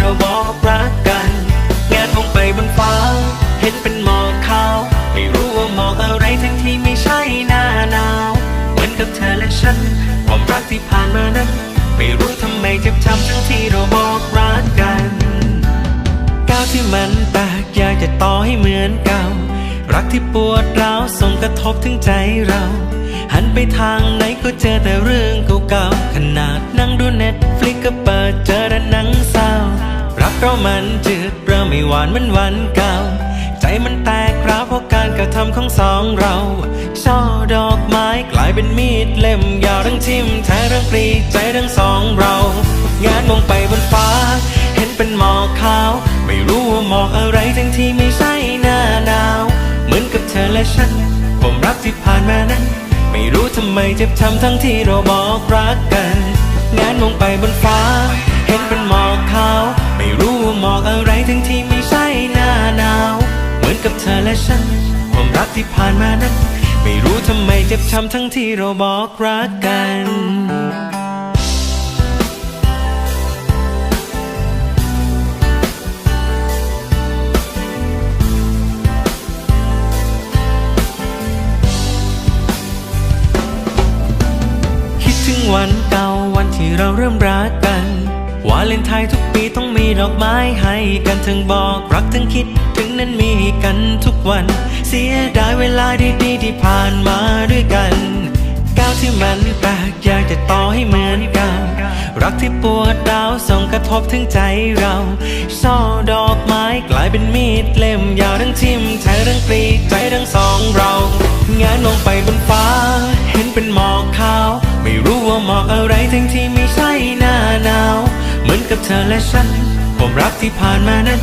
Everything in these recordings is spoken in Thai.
เราบอกรักกัน งานมองไปบนฟ้า เห็นเป็นหมอกขาว ไม่รู้ว่าหมอกอะไรทั้งที่ไม่ใช่หน้าหนาว เหมือนกับเธอและฉัน ความรักที่ผ่านมานั้น ไม่รู้ทำไมเจ็บช้ำทั้งที่เราบอกรักกันก้าวที่มันแตกอยากจะต่อให้เหมือนเก่า รักที่ปวดร้าวส่งกระทบถึงใจเราหันไปทางไหนก็เจอแต่เรื่องเก่าๆ ขนาดนั่งดูเน็ตฟลิกก็เปิดเจอ รักเราะมันจืดเริ่มไม่หวานเหมือนวันเก่า ใจมันแตกร้าวเพราะการกระทำของสองเราช่อดอกไม้กลายเป็นมีดเล่มยาวทั้งทิมแทงทั้งปลีใจทั้งสองเรา งานมองไปบนฟ้า เห็นเป็นหมอกขาว ไม่รู้ว่าหมอกอะไรทั้งที่ไม่ใช่หน้าหนาว เหมือนกับเธอและฉันผมรักที่ผ่านมานั้น ไม่รู้ทำไมเจ็บช้ำทั้งที่เราบอกรักกัน กับเธอและฉันผมรักที่ผ่านมานั้น ไม่รู้ทำไมเจ็บช้ำทั้งที่เราบอกรักกันคิดถึงวันเก่าวันที่เราเริ่มรักกัน วาเลนไทน์ทุกปีต้องมีดอกไม้ให้กันทั้งบอก ทั้งคิดถึงนั้นมีกันทุกวัน เสียดายเวลาดีๆที่ผ่านมาด้วยกันก้าวที่มันแปลกอยากจะต่อให้เหมือนเก่ารักที่ปวดร้าวส่งกระทบถึงใจเราช่อดอกไม้กลายเป็นมีดเล่มยาวทั้งทิ่มแทงทั้งปลีใจทั้งสองเรางานมองไปบนฟ้า เห็นเป็นหมอกขาว ไม่รู้ว่าหมอกอะไรทั้งที่ไม่ใช่หน้าหนาว เหมือนกับเธอและฉัน ผมรักที่ผ่านมานั้น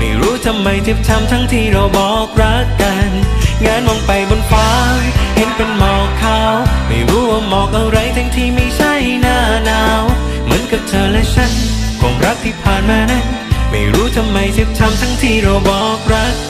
ไม่รู้ทำไมเจ็บช้ำทั้งที่เราบอกรักกันงานมองไปบนฟ้า เห็นเป็นหมอกขาว ไม่รู้ว่าหมอกอะไรทั้งที่ไม่ใช่หน้าหนาว เหมือนกับเธอและฉันความรักที่ผ่านมานั้น ไม่รู้ทำไมเจ็บช้ำทั้งที่เราบอกรัก